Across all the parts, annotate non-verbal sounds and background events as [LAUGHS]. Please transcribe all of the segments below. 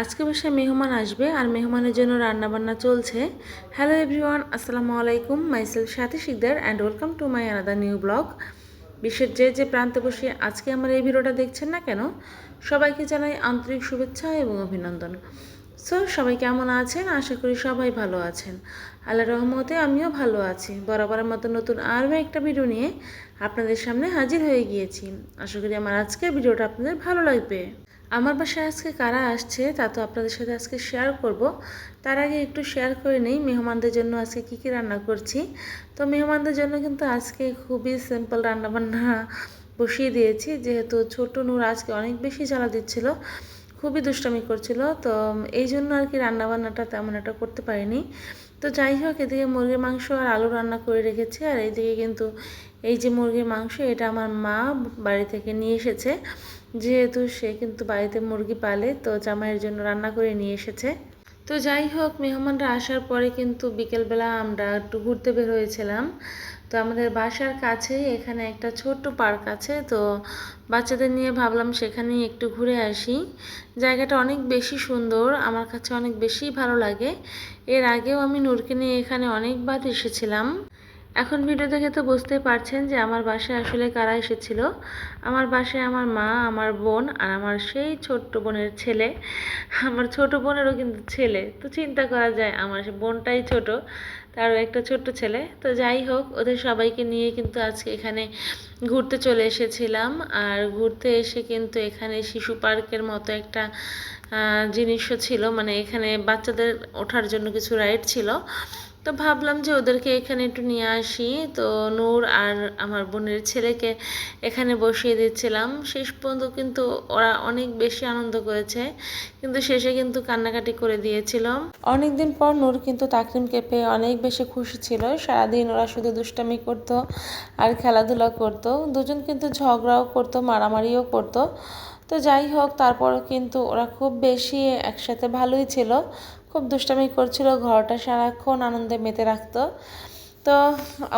আজকে বাসায় মেহমান আসবে আর মেহমানের জন্য রান্নাবান্না চলছে। হ্যালো এভরিওয়ান আসসালামু আলাইকুম myself Sathi Sikdar and welcome to my another new blog বিশ্বের যে যে প্রান্তে বসে আজকে আমার এই ভিডিওটা দেখছেন না কেন, সবাইকে জানাই আন্তরিক শুভেচ্ছা এবং অভিনন্দন। সো সবাই কেমন আছেন? আশা করি সবাই ভালো আছেন। আল্লাহ রহমতে আমিও ভালো আছি। বরাবরের মতো নতুন আরও একটা ভিডিও নিয়ে আপনাদের সামনে হাজির হয়ে গিয়েছি। আশা করি আমার আজকের ভিডিওটা আপনাদের ভালো লাগবে। আমার বাসায় আজকে কারা আসছে তা তো আপনাদের সাথে আজকে শেয়ার করব। তার আগে একটু শেয়ার করে নেই, মেহমানদের জন্য আজকে কী কী রান্না করছি। তো মেহমানদের জন্য কিন্তু আজকে খুবই সিম্পল রান্নাবান্না বসিয়ে দিয়েছি, যেহেতু ছোট নূর আজকে অনেক বেশি জ্বালা দিচ্ছিল, খুবই দুষ্টামি করছিল, তো এই জন্য আর কি রান্নাবান্নাটা তেমন একটা করতে পারিনি। তো যাই হোক, এদিকে মুরগির মাংস আর আলু রান্না করে রেখেছি, আর এইদিকে কিন্তু এই যে মুরগির মাংস, এটা আমার মা বাড়ি থেকে নিয়ে এসেছে। যেহেতু সে কিন্তু বাড়িতে মুরগি পালে, তো জামাইয়ের জন্য রান্না করে নিয়ে এসেছে। তো যাই হোক, মেহমানরা আসার পরে কিন্তু বিকেলবেলা আমরা একটু ঘুরতে বের হয়েছিলাম। তো আমাদের বাসার কাছে এখানে একটা ছোট্ট পার্ক আছে, তো বাচ্চাদের নিয়ে ভাবলাম সেখানেই একটু ঘুরে আসি। জায়গাটা অনেক বেশি সুন্দর, আমার কাছে অনেক বেশি ভালো লাগে। এর আগেও আমি নূরকে নিয়ে এখানে অনেকবার এসেছিলাম। এখন ভিডিও দেখে তো বুঝতে পারছেন যে আমার বাসায় আসলে কারা এসেছিল। আমার বাসায় আমার মা, আমার বোন আর আমার সেই ছোট্ট বোনের ছেলে। আমার ছোট বোনেরও কিন্তু ছেলে। তো চিন্তা করা যায়, আমার বোনটাই ছোট, তারও একটা ছোট্ট ছেলে। তো যাই হোক, ওদের সবাইকে নিয়ে কিন্তু আজকে এখানে ঘুরতে চলে এসেছিলাম। আর ঘুরতে এসে কিন্তু এখানে শিশু পার্কের মতো একটা জিনিসও ছিল। মানে এখানে বাচ্চাদের ওঠার জন্য কিছু রাইড ছিল। তো ভাবলাম যে ওদেরকে এখানে একটু নিয়ে আসি। তো নূর আর আমার বোনের ছেলেকে এখানে বসিয়ে দিচ্ছিলাম। শেষ পর্যন্ত কিন্তু ওরা অনেক বেশি আনন্দ করেছে। কিন্তু শেষে কিন্তু কান্নাকাটি করে দিয়েছিল। অনেকদিন পর নূর কিন্তু তাকরিমকে পেয়ে অনেক বেশি খুশি ছিল। সারাদিন ওরা শুধু দুষ্টামি করতো আর খেলাধুলা করতো। দুজন কিন্তু ঝগড়াও করতো, মারামারিও করতো। তো যাই হোক, তারপর কিন্তু ওরা খুব বেশি একসাথে ভালোই ছিল। খুব দুষ্টামি করছিল, ঘরটা সারাক্ষণ আনন্দে মেতে রাখতো। তো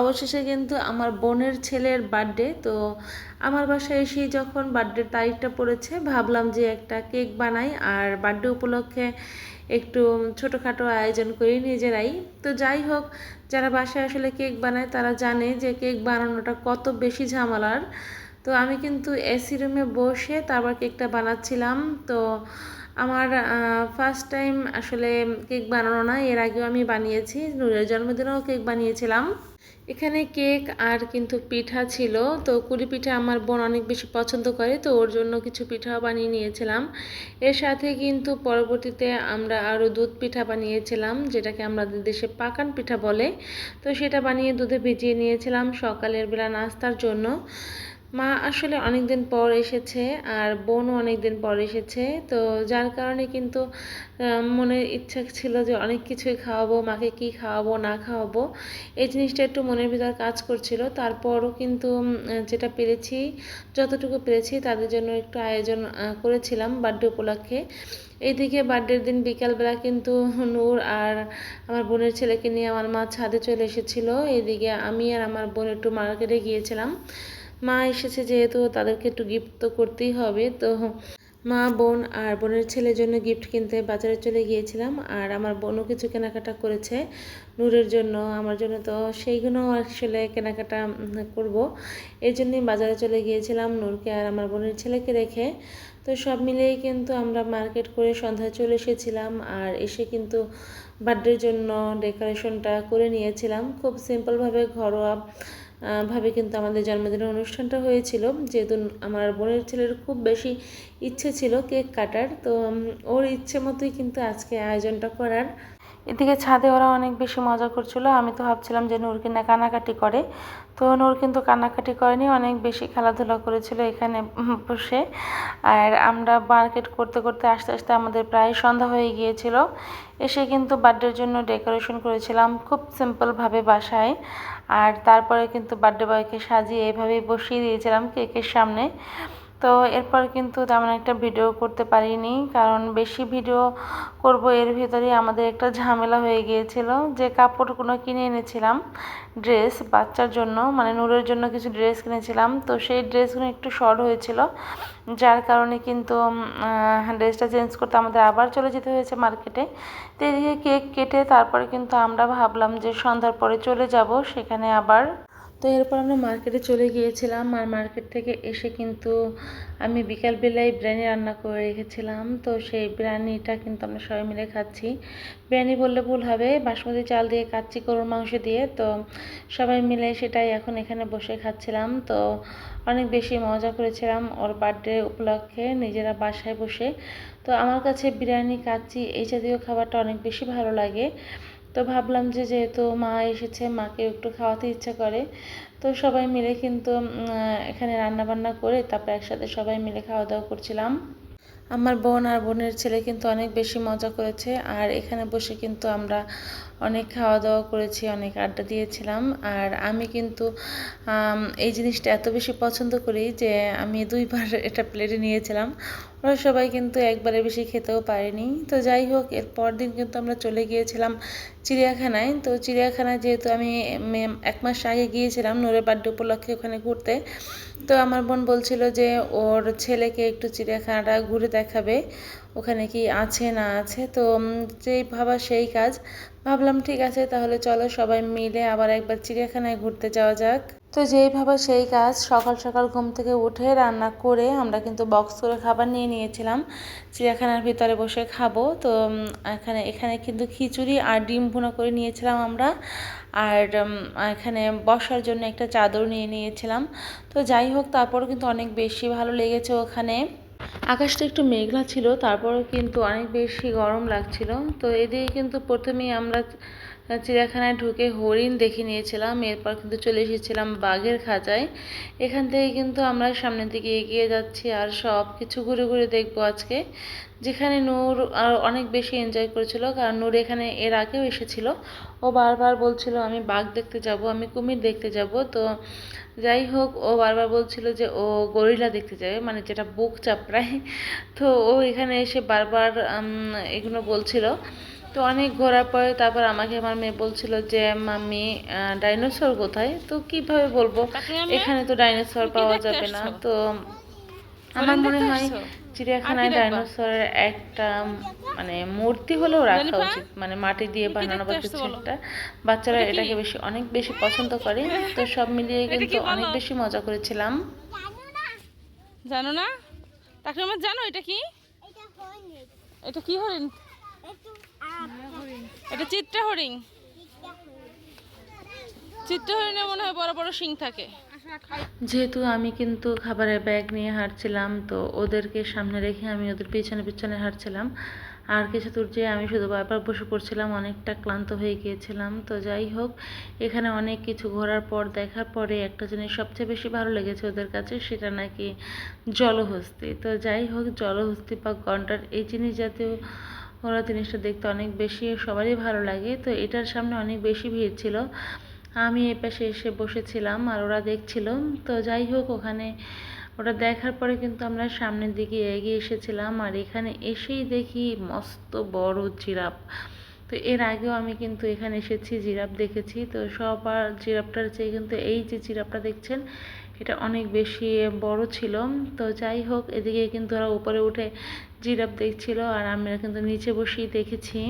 অবশেষে কিন্তু আমার বোনের ছেলের বার্থডে তো আমার বাসায় এসেই যখন বার্থডের তারিখটা পড়েছে, ভাবলাম যে একটা কেক বানাই আর বার্থডে উপলক্ষে একটু ছোটোখাটো আয়োজন করি নিজেরাই। তো যাই হোক, যারা বাসায় আসলে কেক বানায় তারা জানে যে কেক বানানোটা কত বেশি ঝামেলার। তো আমি কিন্তু এসি রুমে বসে তারপর কেকটা বানাচ্ছিলাম। তো আমার ফার্স্ট টাইম আসলে কেক বানানো না, এর আগেও আমি বানিয়েছি, নুরের জন্মদিনেও কেক বানিয়েছিলাম। এখানে কেক আর কিন্তু পিঠা ছিল, তো কুলি পিঠা আমার বোন অনেক বেশি পছন্দ করে, তো ওর জন্য কিছু পিঠাও বানিয়ে নিয়েছিলাম। এর সাথে কিন্তু পরবর্তীতে আমরা আরও দুধ পিঠা বানিয়েছিলাম, যেটাকে আমাদের দেশে পাকান পিঠা বলে, তো সেটা বানিয়ে দুধে ভিজিয়ে নিয়েছিলাম সকালের বেলা নাস্তার জন্য। মা আসলে অনেক দিন পর এসেছে আর বোনও অনেক দিন পর এসেছে। তো যার কারণে কিন্তু মনের ইচ্ছা ছিল যে অনেক কিছুই খাওয়াবো, মাকে কি খাওয়াবো, না খাওয়াবো। এই জিনিসটা একটু মনের ভিতর কাজ করছিল। তারপরও কিন্তু যেটা পেরেছি, যতটুকু পেরেছি তাদের জন্য একটু আয়োজন করেছিলাম বার্থডে উপলক্ষে। এইদিকে বার্থডের দিন বিকালবেলা কিন্তু নূর আর আমার বোনের ছেলেকে নিয়ে আমার মা ছাদে চলে এসেছিল। এইদিকে আমি আর আমার বোন একটু মার্কেটে গিয়েছিলাম। মা এসেছে যেহেতু তাদেরকে একটু গিফট তো করতেই হবে। তো মা, বোন আর বোনের ছেলের জন্য গিফট কিনতে বাজারে চলে গিয়েছিলাম আর আমার বোনও কিছু কেনাকাটা করেছে নূরের জন্য। আমার জন্য তো সেইগুলো আসলে কেনাকাটা করব। এর জন্যই বাজারে চলে গিয়েছিলাম নূরকে আর আমার বোনের ছেলেকে রেখে। তো সব মিলেই কিন্তু আমরা মার্কেট করে সন্ধ্যায় চলে এসেছিলাম আর এসে কিন্তু বার্থডের জন্য ডেকোরেশনটা করে নিয়েছিলাম। খুব সিম্পলভাবে ঘরোয়া ভাবে কিন্তু আমাদের জন্মদিনের অনুষ্ঠানটা হয়েছিল। যেহেতু আমার বোনের ছেলের খুব বেশি ইচ্ছে ছিল কেক কাটার, তো ওর ইচ্ছে মতোই কিন্তু আজকে আয়োজনটা করার। এদিকে ছাদে ওরা অনেক বেশি মজা করছিল। আমি তো ভাবছিলাম যে নূর কিনা কানাকাটি করে। তো নূর কিন্তু কান্নাকাটি করেনি, অনেক বেশি খেলাধুলা করেছিল এখানে বসে। আর আমরা মার্কেট করতে করতে আস্তে আস্তে আমাদের প্রায় সন্ধ্যা হয়ে গিয়েছিল। এসে কিন্তু বার্থডের জন্য ডেকোরেশন করেছিলাম খুব সিম্পলভাবে বাসায়। আর তারপরে কিন্তু বার্থডে বয়কে সাজিয়ে এভাবেই বসিয়ে দিয়েছিলাম কেকের সামনে। তো এরপর কিন্তু তেমন একটা ভিডিও করতে পারিনি, কারণ বেশি ভিডিও করব এর ভিতরে আমাদের একটা ঝামেলা হয়ে গিয়েছিল। যে কাপড়গুলো কিনে এনেছিলাম ড্রেস বাচ্চার জন্য মানে নূরের জন্য কিছু ড্রেস কিনেছিলাম, তো সেই ড্রেসগুলো একটু শর্ট হয়েছিল, যার কারণে কিন্তু ড্রেসটা চেঞ্জ করতে আমাদের আবার চলে যেতে হয়েছে মার্কেটে তো এদিকে কেক কেটে তারপরে কিন্তু আমরা ভাবলাম যে সন্ধ্যার পরে চলে যাব, সেখানে আবার তো এরপর আমরা মার্কেটে চলে গিয়েছিলাম আর মার্কেট থেকে এসে কিন্তু আমি বিকালবেলায় বিরিয়ানি রান্না করে রেখেছিলাম। তো সেই বিরিয়ানিটা কিন্তু আমরা সবাই মিলে খাচ্ছি। বিরিয়ানি বললে ভুল হবে, বাসমতি চাল দিয়ে কাচ্চি গরুর মাংস দিয়ে। তো সবাই মিলে সেটাই এখন এখানে বসে খাচ্ছিলাম। তো অনেক বেশি মজা করেছিলাম ওর বার্থডে উপলক্ষে নিজেরা বাসায় বসে। তো আমার কাছে বিরিয়ানি, কাচ্চি এই জাতীয় খাবারটা অনেক বেশি ভালো লাগে। তো ভাবলাম যে যেহেতু মা এসেছে, মাকে একটু খাওয়াতে ইচ্ছা করে, তো সবাই মিলে কিন্তু এখানে রান্না বান্না করে তারপর একসাথে সবাই মিলে খাওয়া দাওয়া করছিলাম। আমার বোন আর বোনের ছেলে কিন্তু অনেক বেশি মজা করেছে, আর এখানে বসে কিন্তু আমরা অনেক খাওয়া দাওয়া করেছি, অনেক আড্ডা দিয়েছিলাম। আর আমি কিন্তু এই জিনিসটা এত বেশি পছন্দ করি যে আমি দুইবার [LAUGHS] এটা প্লেটে নিয়েছিলাম। ওরা সবাই কিন্তু একবারে বেশি খেতেও পারেনি। তো যাই হোক, এর দিন কিন্তু আমরা চলে গিয়েছিলাম চিড়িয়াখানায়। তো চিড়িয়াখানায় যেহেতু আমি এক মাস আগে গিয়েছিলাম নূরের বার্থডে উপলক্ষে ওখানে ঘুরতে, তো আমার বোন বলছিল যে ওর ছেলেকে একটু চিড়িয়াখানাটা ঘুরে দেখাবে, ওখানে কি আছে না আছে। তো যেই ভাবা সেই কাজ। ভাবলাম ঠিক আছে, তাহলে চলো সবাই মিলে আবার একবার চিড়িয়াখানায় ঘুরতে যাওয়া যাক। তো যেইভাবে সেই কাজ, সকাল সকাল ঘুম থেকে উঠে রান্না করে আমরা কিন্তু বক্স করে খাবার নিয়ে নিয়েছিলাম। চিড়িয়াখানার ভিতরে বসে খাব। তো এখানে এখানে কিন্তু খিচুড়ি আর ডিম ভুনা করে নিয়েছিলাম আমরা। আর এখানে বসার জন্য একটা চাদর নিয়ে নিয়েছিলাম। তো যাই হোক, তারপরও কিন্তু অনেক বেশি ভালো লেগেছে ওখানে। আকাশটা একটু মেঘলা ছিল, তারপরেও কিন্তু অনেক বেশি গরম লাগছিল। তো এদিকে কিন্তু প্রথমেই আমরা চিড়িয়াখানায় ঢুকে হরিণ দেখে নিয়েছিলাম, এরপর কিন্তু চলে এসেছিলাম বাঘের খাঁচায়। এখান থেকে কিন্তু আমরা সামনের দিকে এগিয়ে যাচ্ছি আর সব কিছু ঘুরে ঘুরে দেখব আজকে, যেখানে নূর আর অনেক বেশি এনজয় করেছিল, কারণ নূর এখানে এর আগেও এসেছিল। ও বারবার বলছিল, আমি বাঘ দেখতে যাব, আমি কুমির দেখতে যাব। তো যাই হোক, ও বারবার বলছিল যে ও গরিলা দেখতে যাবে মানে যেটা বুক চাপড়ায়। তো ও এখানে এসে বারবার এগুলো বলছিল। তো অনেক ঘোরার পরে তারপর আমাকে আমার মেয়ে বলছিল যে মাম্মি ডাইনোসর কোথায়? তো কীভাবে বলব? এখানে তো ডাইনোসর পাওয়া যাবে না। তো আমার মনে হয় চিড়িয়াখানায় ডাইনোসরের একটা মানে মূর্তি হলেও রাখা উচিত। মানে মাটি দিয়ে বানানো বা কিছু একটা। বাচ্চারা এটাকে বেশি অনেক বেশি পছন্দ করে। তো সব মিলিয়ে কিন্তু অনেক বেশি মজা করেছিলাম। জানো না? তাকে আমার জানো এটা কি? এটা কি হরিণ? এটা চিত্রা হরিণ চিত্রা হরিণে মনে হয় বড় বড় শিং থাকে। যেহেতু আমি কিন্তু খাবারের ব্যাগ নিয়ে হাঁটছিলাম, তো ওদেরকে সামনে রেখে আমি ওদের পিছনে পিছনে হাঁটছিলাম। আর কিছু দূর যেয়ে আমি শুধু বারবার বসে পড়ছিলাম, অনেকটা ক্লান্ত হয়ে গিয়েছিলাম। তো যাই হোক, এখানে অনেক কিছু ঘোরার পর, দেখার পরে একটা জিনিস সবচেয়ে বেশি ভালো লেগেছে ওদের কাছে, সেটা নাকি জলহস্তি। তো যাই হোক, জলহস্তি বা গন্ডার, এই জিনিস জাতীয় ওরা জিনিসটা দেখতে অনেক বেশি, সবারই ভালো লাগে। তো এটার সামনে অনেক বেশি ভিড় ছিল। আমি এ পাশে এসে বসেছিলাম আর ওরা দেখছিল। তো যাই হোক, ওখানে ওটা দেখার পরে কিন্তু আমরা সামনের দিকে এগিয়ে এসেছিলাম আর এখানে এসেই দেখি মস্ত বড় জিরাফ। তো এর আগেও আমি কিন্তু এখানে এসেছি, জিরাফ দেখেছি। তো সবার জিরাফটার চেয়ে কিন্তু এই যে জিরাফটা দেখছেন এটা অনেক বেশি বড় ছিল। তো যাই হোক, এদিকে কিন্তু ওরা উপরে উঠে জিরাফ দেখছিল আর আমরা কিন্তু নিচে বসেই দেখেছি।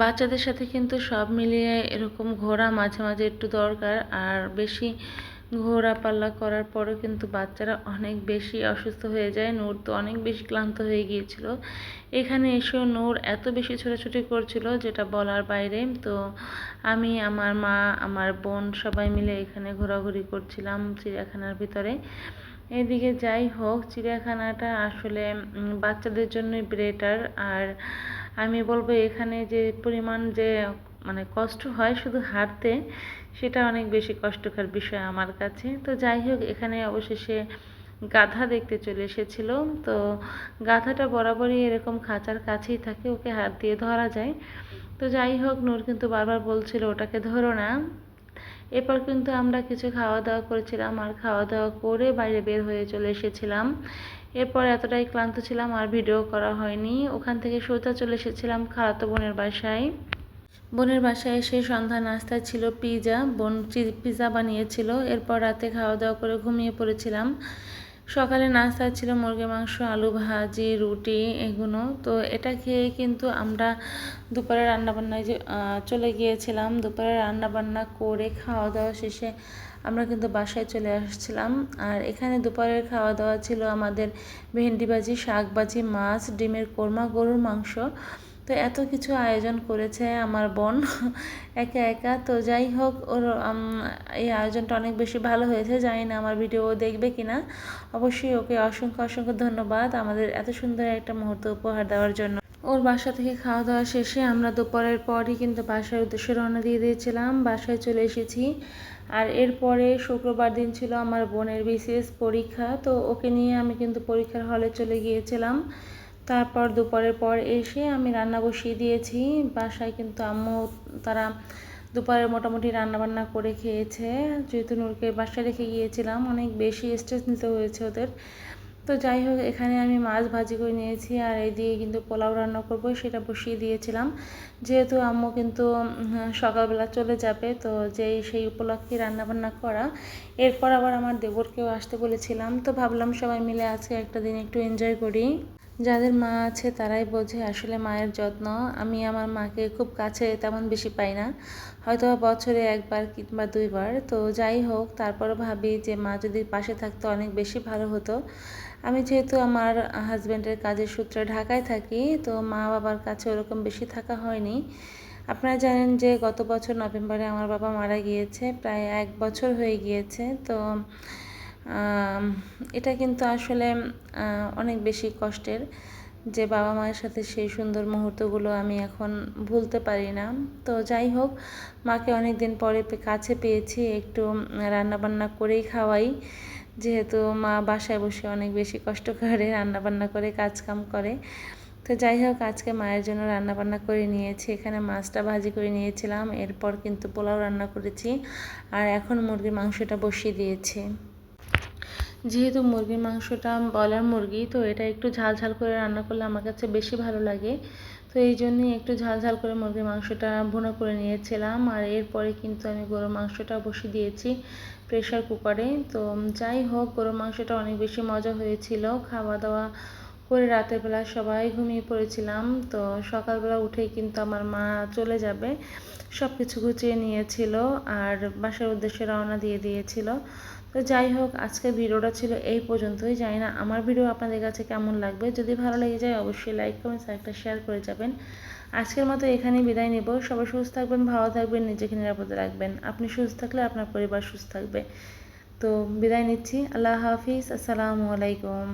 বাচ্চাদের সাথে কিন্তু সব মিলিয়ে এরকম ঘোরা মাঝে মাঝে একটু দরকার। আর বেশি ঘোরা পাল্লা করার পরেও কিন্তু বাচ্চারা অনেক বেশি অসুস্থ হয়ে যায়। নূর তো অনেক বেশি ক্লান্ত হয়ে গিয়েছিল। এখানে এসেও নূর এত বেশি ছোটাছুটি করছিল যেটা বলার বাইরে। তো আমি, আমার মা, আমার বোন সবাই মিলে এখানে ঘোরাঘুরি করছিলাম চিড়িয়াখানার ভিতরে। এদিকে যাই হোক, চিড়িয়াখানাটা আসলে বাচ্চাদের জন্যই বেটার আর আমি বলব এখানে যে পরিমাণ যে মানে কষ্ট হয় শুধু হাঁটতে, সেটা অনেক বেশি কষ্টকর বিষয় আমার কাছে। তো যাই হোক, এখানে অবশেষে গাধা দেখতে চলে এসেছিল। তো গাধাটা বরাবরই এরকম খাঁচার কাছেই থাকে, ওকে হাত দিয়ে ধরা যায়। তো যাই হোক, নূর কিন্তু বারবার বলছিল, ওটাকে ধরো না। এরপর কিন্তু আমরা কিছু খাওয়া দাওয়া করেছিলাম আর খাওয়া দাওয়া করে বাইরে বের হয়ে চলে এসেছিলাম। এরপর এতটাই ক্লান্ত ছিলাম, আর ভিডিও করা হয়নি। ওখান থেকে সোজা চলে এসেছিলাম খালাতো বোনের বাসায়। বোনের বাসায় এসে সন্ধ্যা নাস্তায় ছিল পিৎজা বোন পিৎজা বানিয়েছিল। এরপর রাতে খাওয়া দাওয়া করে ঘুমিয়ে পড়েছিলাম। সকালে নাস্তা ছিল মুরগি মাংস, আলু ভাজি, রুটি এগুলো তো এটা খেয়ে কিন্তু আমরা দুপুরে রান্নাবান্নায় চলে গিয়েছিলাম। দুপুরে রান্নাবান্না করে খাওয়া দাওয়া শেষে আমরা কিন্তু বাসায় চলে আসছিলাম। আর এখানে দুপুরের খাওয়া দাওয়া ছিল আমাদের ভেন্ডি ভাজি শাক ভাজি মাছ, ডিমের কোরমা, গরুর মাংস। তো এত কিছু আয়োজন করেছে আমার বোন। [LAUGHS] একা একা। তো যাই হোক, ওর এই আয়োজনটা অনেক বেশি ভালো হয়েছে। জানি না আমার ভিডিও দেখবে কিনা। অবশ্যই ওকে অসংখ্য অসংখ্য ধন্যবাদ আমাদের এত সুন্দর একটা মুহূর্ত উপহার দেওয়ার জন্য। ওর বাসা থেকে খাওয়া দাওয়া শেষে আমরা দুপুরের পরই কিন্তু বাসার উদ্দেশ্যে রওনা দিয়ে দিয়েছিলাম। বাসায় চলে এসেছি। আর এরপরে শুক্রবার দিন ছিল আমার বোনের বিসিএস পরীক্ষা। তো ওকে নিয়ে আমি কিন্তু পরীক্ষার হলে চলে গিয়েছিলাম। তারপর দুপুরের পর এসে আমি রান্না বসিয়ে দিয়েছি। বাসায় কিন্তু আম্মু, তারা দুপুরে মোটামুটি রান্না বান্না করে খেয়েছে। যেহেতু নূরকে বাসায় রেখে গিয়েছিলাম, অনেক বেশি স্ট্রেস নিতে হয়েছে ওদের। তো যাই হোক, এখানে আমি মাছ ভাজি করে নিয়েছি আর এই দিয়ে কিন্তু পোলাও রান্না করব, সেটা বসিয়ে দিয়েছিলাম। যেহেতু আম্মু কিন্তু সকালবেলা চলে যাবে, তো যেই, সেই উপলক্ষে রান্না বান্না করা। এরপর আবার আমার দেবরকেও আসতে বলেছিলাম, তো ভাবলাম সবাই মিলে আজকে একটা দিন একটু এনজয় করি। যাদের মা আছে তারাই বোঝে আসলে মায়ের যত্ন। আমি আমার মাকে খুব কাছে তেমন বেশি পাই না। হয়তো বছরে একবার কিংবা দুইবার। তো যাই হোক তারপরে ভাবি যে মা যদি পাশে থাকতো অনেক বেশি ভালো হতো। আমি যেহেতু আমার হাজব্যান্ডের কাজের সূত্রে ঢাকায় থাকি, তো মা বাবার কাছে ওরকম বেশি থাকা হয়নি। আপনারা জানেন যে গত বছর নভেম্বরে আমার বাবা মারা গিয়েছে, প্রায় এক বছর হয়ে গিয়েছে। তো এটা কিন্তু আসলে অনেক বেশি কষ্টের যে বাবা মায়ের সাথে সেই সুন্দর মুহূর্তগুলো আমি এখন ভুলতে পারি না। তো যাই হোক, মাকে অনেক দিন পরে কাছে পেয়েছি, একটু রান্না বান্না করেই খাওয়াই। যেহেতু মা বাসায় বসে অনেক বেশি কষ্ট করে রান্না বান্না করে কাজ কাম করে। তো যাই হোক, আজকে মায়ের জন্য রান্না বান্না করে নিয়েছি, এখানে মাছটা ভাজি করে নিয়েছিলাম, এরপর কিন্তু পোলাও রান্না করেছি, আর এখন মুরগির মাংসটা বসিয়ে দিয়েছি। যেহেতু মুরগির মাংসটা বয়লার মুরগি, তো এটা একটু ঝাল ঝাল করে রান্না করলে আমার কাছে বেশি ভালো লাগে। তো এই জন্যই একটু ঝাল ঝাল করে মুরগির মাংসটা ভুনো করে নিয়েছিলাম। আর এরপরে কিন্তু আমি গরুর মাংসটা বসিয়ে দিয়েছি প্রেশার কুকারে। তো যাই হোক, গরুর মাংসটা অনেক বেশি মজা হয়েছিল। খাওয়া দাওয়া করে রাতের বেলা সবাই ঘুমিয়ে পড়েছিলাম। তো সকালবেলা উঠেই কিন্তু আমার মা চলে যাবে। সব কিছু গুছিয়ে নিয়েছিল আর বাসার উদ্দেশ্যে রওনা দিয়ে দিয়েছিল। তো যাই হোক, আজকের ভিডিওটা ছিল এই পর্যন্তই। জানি না আমার ভিডিও আপনাদের কাছে কেমন লাগবে। যদি ভালো লেগে যায়, অবশ্যই লাইক কমেন্ট একটা শেয়ার করে যাবেন। আজকের মতো এখানেই বিদায় নেব। সবাই সুস্থ থাকবেন, ভালো থাকবেন, নিজেকে নিরাপদে রাখবেন। আপনি সুস্থ থাকলে আপনার পরিবার সুস্থ থাকবে। তো বিদায় নিচ্ছি। আল্লাহ হাফিজ। আসসালামু আলাইকুম।